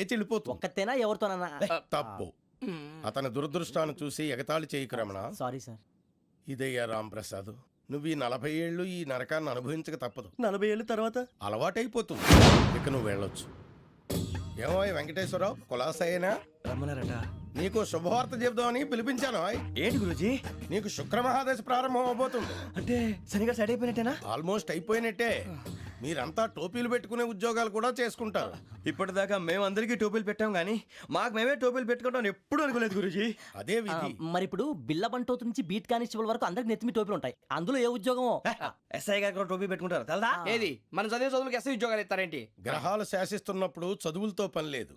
లేచి వెళ్ళిపోతుంది. ఒక్కతేనా ఎవరితోనన్నా? తప్పు. అతని దురదృష్టాన్ని చూసి ఎగతాళి చేయకు రమణ సారీ సార్. ఇదయ్యా రాంప్రసాద్ నువ్వు ఈ నలభై ఏళ్ళు ఈ నరకాన్ని అనుభవించక తప్పదు. నలభై ఏళ్ళ తర్వాత? అలవాటైపోతుంది. ఇక నువ్వు వెళ్ళొచ్చు. ఏమో వెంకటేశ్వరరావు కులాసైనా? రమ్మన్నారట. నీకు శుభవార్త చెబుదామని పిలిపించాను. ఏంటి గురుజీ? నీకు శుక్ర మహాదశ ప్రారంభం అవబోతుంది. అంటే సరిగా సెట్ అయిపోయినట్టేనా? ఆల్మోస్ట్ అయిపోయినట్టే. మీరంతా టోపీలు పెట్టుకునే ఉద్యోగాలు కూడా చేసుకుంటారు. ఇప్పటిదాకా మేము అందరికీ టోపీలు పెట్టాం కానీ మాకు మేమే టోపీలు పెట్టుకుంటాం ఎప్పుడు అనుకోలేదు గురుజీ. అదే విధి. మరి ఇప్పుడు బిల్ల బంటోతు నుంచి బీట్ కానిస్టేబుల్ వరకు అందరికి నెత్తిమి టోపీలు ఉంటాయి. అందులో ఏ ఉద్యోగమో? ఎస్ఐ గారు కూడా టోపీ పెట్టుకుంటారు. తెలదా? ఏది? మన చదివే చదువులకు ఎస్ఐ ఉద్యోగాలు ఇస్తారేంటి? గ్రహాలు శాసిస్తున్నప్పుడు చదువులతో పని లేదు.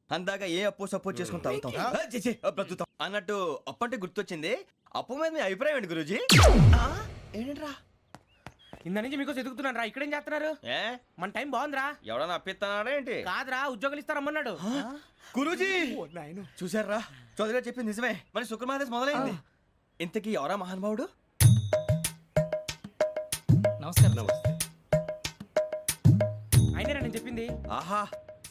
అందాక ఏ అప్పు సపోర్ట్ చేసుకుని తాగుతాం? ఆ, ఛీ, ఛీ, ఆ, బ్రతుకుతాం. అన్నట్టు అప్పు అంటే గుర్తొచ్చింది. అప్పు మీద మీ అభిప్రాయం ఏంటి గురుజీ? ఏంటరా? ఇంత నుంచి మీకు ఎదుగుతున్నాను రా. ఇక్కడేం చేస్తున్నారు? ఏ? మన టైం బాగుందిరా. ఎవడన్నా అప్పిస్తున్నాడా ఏంటి? కాదురా ఉద్యోగాలు ఇస్తారమ్మన్నాడు. గురూజీ! చూసారా చౌదరిగా చెప్పింది నిజమే. మరి శుక్రమాదేశ్ మొదలైంది. ఇంతకీ ఎవరా మహానుభావుడు? నమస్కారం అయినా నేను చెప్పింది. ఆహా!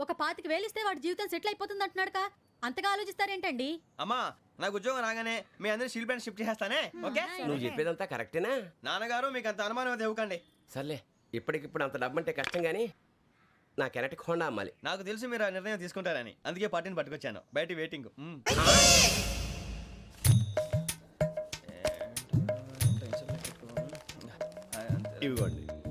ఒక పాతికి వేలిస్తే వాడి జీవితం సెటిల్ అయిపోతుంది అంటున్నాడుగా అంతగా ఆలోచిస్తారేంటండి? అమ్మా నాకు ఉద్యోగం రాగానే మీ అందరి స్టీల్ ప్లాంట్ షిఫ్ట్ చేస్తానే ఓకే? నువ్వు చెప్పేదంతా కరెక్టేనా? నాన్నగారు మీకు అంత అనుమానం అయితే ఇవ్వకండి. సర్లే ఇప్పటికిప్పుడు అంత డబ్బు అంటే కష్టం కానీ నా కెనటిక్ హోండా అమ్మాలి. నాకు తెలుసు మీరు ఆ నిర్ణయం తీసుకుంటారని. అందుకే పార్టీని పట్టుకొచ్చాను. బయట వెయిటింగ్. మ్మ్. ఇవిగోండి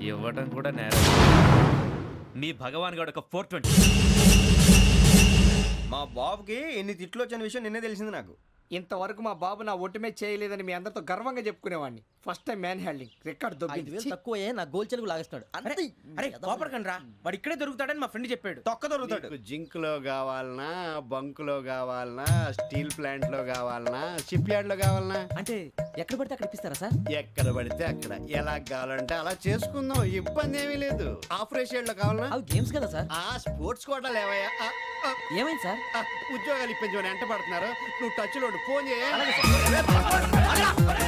ఇవ్వటం కూడా నేరం. మీ భగవాన్ గారు ఒక ఫోర్ ట్వంటీ. మా బాబుకి ఎన్ని తిట్లు వచ్చిన విషయం నిన్నే తెలిసింది నాకు. ఇంతవరకు మా బాబు నా ఒట్టుమే చేయలేదని మీ అందరితో గర్వంగా చెప్పుకునేవాడిని. First time man handing record ఐదు దొబ్బింది వేలు! తక్కువ నా గోల్ చెలుగు లాగేస్తున్నాడు. అంతే. అరే కోపడకండి రా వాడు ఇక్కడే దొరుకుతాడని మా ఫ్రెండ్ చెప్పాడు. తొక్క దొరుకుతాడు. జింక్లో కావాలనా బంక్లో కావాలనా స్టీల్ ప్లాంట్లో కావాలనా షిప్ యార్డ్లో కావాలనా? అంటే ఎక్కడ పడితే అక్కడ ఇప్పిస్తారా సార్? ఎక్కడ పడితే అక్కడ. ఎలా కావాలంటే అలా చేసుకుందాం. ఇబ్బంది ఏమీ లేదు. ఆపరేషన్లో కావాలనా? అవి గేమ్స్ కదా సార్. ఆ స్పోర్ట్స్ కోటా లేవయ్యా. ఆ, ఆ, ఏమైంది సార్? ఆ, ఉద్యోగాలు ఇప్పించమని ఎంట పడుతున్నారు నువ్వు టచ్లో ఉండు. ఫోన్ చేయ.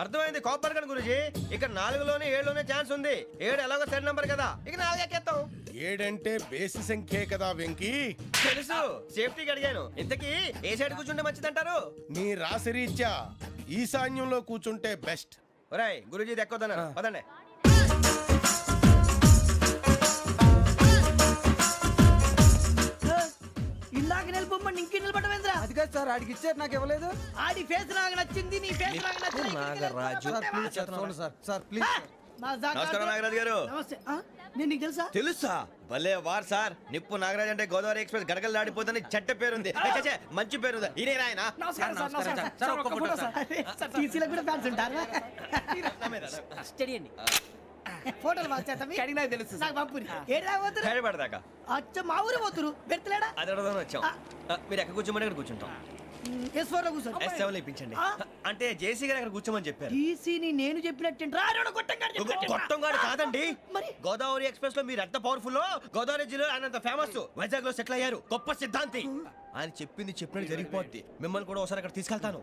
అర్థమైంది కాపర్ కన్ గురూజీ? ఇక్కడ నాలుగులోనే ఏడులోనే ఛాన్స్ ఉంది. ఏడు ఎలాగో సెడ్ నంబర్ కదా. ఇక నాలుగు ఎక్కేస్తాం ఏడంటే బేసి సంఖ్యే కదా వెంకీ. తెలుసు. సేఫ్టీకి అడిగాను. ఇంతకీ ఏ సైడ్ కూర్చుంటే మంచిదంటారు? నీ రాశి రీత్యా ఈశాన్యంలో కూర్చుంటే బెస్ట్ ఒరాయ్ గురూజీ దెక్కొద్దన్నారు పదండి. నిలబొమ్మని ఇంకే నిలబడమేంద్రా అది కాదు సార్ ఆడికి ఇచ్చారు నాకు ఇవ్వలేదు. ఆడి ఫేస్ నాకు నచ్చింది నీ ఫేస్ నాకు నచ్చింది. నాగరాజు. సార్ సార్ ప్లీజ్ మా జాగా- నమస్కారం నాగరాజు గారు. నమస్తే. ఆ? నేను నీకు తెలుసా? తెలుసా? భలే వార్ సార్. నిప్పు నాగరాజ్ అంటే గోదావరి ఎక్స్ప్రెస్ గడగలు దాడిపోతుంది చెట్ట పేరుంది. ఏ, ఛే, ఛే, మంచి పేరుంది. ఈయన ఆయన నమస్కారం సార్ నమస్కారం సార్. ఒక్క ఫోటో సార్. అరే, టీసీలో కూడా ఫ్యాన్స్ ఉంటారా? స్టడీ అండి. ఫోటోలు బాగా చేస్తాం కడిగినా తెలుసు. నాకు పంపుని ఏడా పోతురు? హైదరాబాద్ అచ్చ మా ఊరు పోతురు? పెడతలేడా అది అడగదామని వచ్చాం. మీరు ఎక్కడ కూర్చోమని అక్కడ కూర్చుంటాం. ఎస్ ఫోర్లో కూర్చోండి. ఎస్ సెవెన్ ఇప్పించండి. అంటే జేసీ గారు అక్కడ కూర్చోమని చెప్పారు. టీసీని నేను చెప్పినట్టు రాడు గొట్టం గారు కాదండి. మరి? గోదావరి ఎక్స్ప్రెస్లో మీరు ఎంత పవర్ఫుల్ గోదావరి జిల్లా ఆయన ఫేమస్. వైజాగ్లో సెటిల్ అయ్యారు. గొప్ప సిద్ధాంతి. ఆయన చెప్పింది చెప్పినట్టు జరిగిపోద్ది. మిమ్మల్ని కూడా ఒకసారి అక్కడ తీసుకెళ్తాను.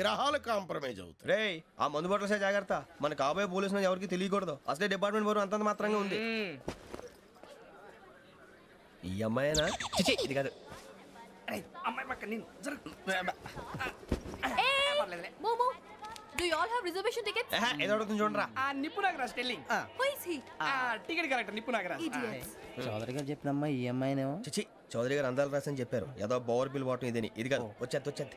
గ్రహాలు కాంప్రమైజ్ అవుతాయి. రేయ్ ఆ మందు బట్టలసే జాగ్రత్త. మన కాబోయే పోలీసులు ఎవరికి తెలియకూడదు. అసలే డిపార్ట్మెంట్ బోరు అంతంత మాత్రంగా ఉంది. ఈ అమ్మాయినా? చిచి, ఇది కాదు. అమ్మాయి పక్క నేను జరుగు. Momo do you all have reservation tickets ఏహే, ఏదో అడుగుతుంది చూడరా. ఆ నిప్పు Nagaraj telling who is he ఆ టికెట్ కరెక్ట్ నిప్పు నాగరాజ్. ఇడియట్స్ చౌదరి గారు చెప్పినమ్మా ఈ అమ్మాయినేమో. చిచి చౌదరి గారు అందాలు రాసని చెప్పారు. ఏదో బోర్ బిల్ బాటం ఇదని. ఇది కాదు వచ్చేది వచ్చేది.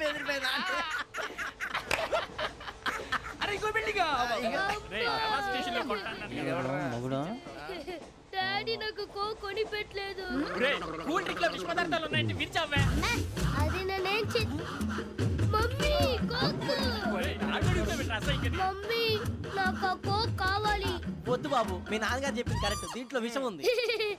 బిల్డింగ్ అరే ఇంకో బిల్డింగ్ మగుడు డాడీ నాకు కో కొని పెట్టలేదు కూల్ డ్రింక్లో విష పదార్థాలు ఉన్నాయండి విరిచావే అది నేనేం చే మమ్మీ కోక్. మమ్మీ నాకు కోక్ కావాలి. వద్దు బాబు మీ నాన్నగారు చెప్పింది కరెక్ట్ దీంట్లో విషయం ఉంది.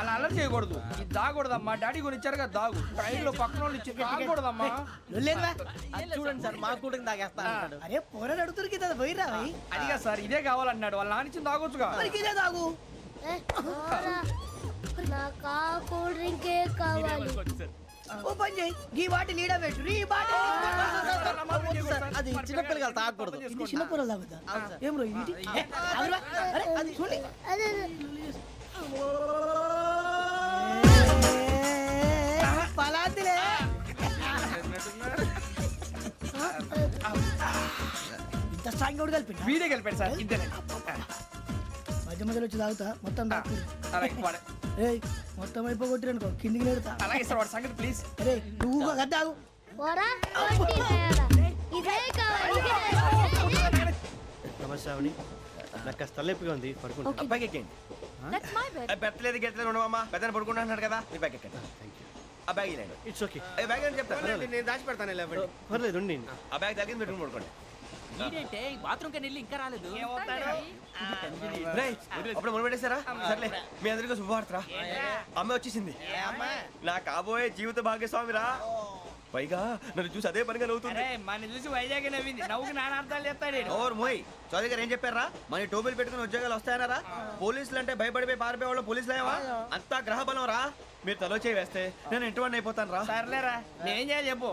అలా అలర్ట్ చేయకూడదు. ఇది దాగకూడదమ్మా. డాడీ కొని ఇచ్చారు కదా దాగు. ట్రైన్లో పక్కన వాళ్ళు ఇచ్చి దాగకూడదమ్మా చూడండి సార్ మా కూడా తాగేస్తా అరే పోరాడు అడుగుతారు కదా పోయిరా అదిగా సార్ ఇదే కావాలన్నాడు. వాళ్ళ నానిచ్చింది తాగొచ్చుగా. ఇదే తాగు. నాకు కూల్ డ్రింకే కావాలి. ఓ పని చేయి ఈ వాటి లీడ పెట్టు ఈ బాటి అది చిన్నపిల్లలు తాగకూడదు ఇది చిన్న తాగుతా ఏం రో ఇది. అరే అది చూడండి పలాతిలే ఇంత స్ట్రాంగ్ కూడా కలిపి వీడే కలిపాడు సార్ ఇద్దరే మధ్య మధ్యలో వచ్చి తాగుతా మొత్తం తాగు ఏయ్ మొత్తం అయిపోగొట్టిరనుకో కిందికి నేడుతా అలాగే సార్ వాడి సంగతి ప్లీజ్ అరే నువ్వు కదా తాగు పోరా? కొట్టి తేడా. ఇదే కావాలి ఇదే. నమస్తే నాకు కాస్త తలెప్పిగా ఉంది పడుకుంటా. అబ్బాయికి ఎక్కండి దట్స్ మై బెడ్ ఏ, పెట్టలేదు గెట్టలేదు ఉండవమ్మా. పెద్దని పడుకుంటున్నాడు కదా మీ బ్యాగ్ ఎక్కండి. ఆ బ్యాగ్ ఇలాండి ఇట్స్ ఓకే బ్యాగ్ అని చెప్తాను నేను దాచి పెడతాను పర్లేదు ఉండి ఆ బ్యాగ్ తగ్గింది పెట్టుకుని పడుకోండి. ఏంటంటే బాత్రూమ్ కని వెళ్ళి ఇంకా రాలేదు. అప్పుడు మొదలు పెట్టేశారా? సర్లే మీ అందరికీ శుభవార్తరా అమ్మ వచ్చేసింది. నా కాబోయే జీవిత భాగ్యస్వామిరా పైగా నన్ను చూసి అదే పనిగా నవ్వుతుంది. మన చూసి వైజాగ్ నవ్వింది. నవ్వుకి నాన్న అర్థాలు చెప్తాడు ఓర్ మోయ్. చౌదరి గారు ఏం చెప్పారా మన టోబీలు పెట్టుకుని ఉద్యోగాలు వస్తాయనరా పోలీసులు అంటే భయపడిపోయి పారిపోయే వాళ్ళు పోలీసులు ఏవా అంతా గ్రహ బలం రా. మీరు తలో చేయి వేస్తే నేను ఇంటివాడిని అయిపోతాను రా. సర్లేరా నేనేం చేయాలి చెప్పు.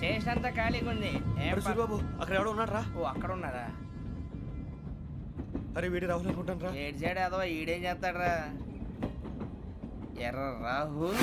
స్టేషన్ అంతా ఖాళీగా ఉంది సూరిబాబు అక్కడ ఎవడో ఉన్నాడు రా ఓ అక్కడ ఉన్నారా అరే వీడి రాహుల్ అనుకుంటాను రా. ఏడు సైడ్ అదో ఈడేం చేస్తాడరా? ఎర్ర రాహుల్?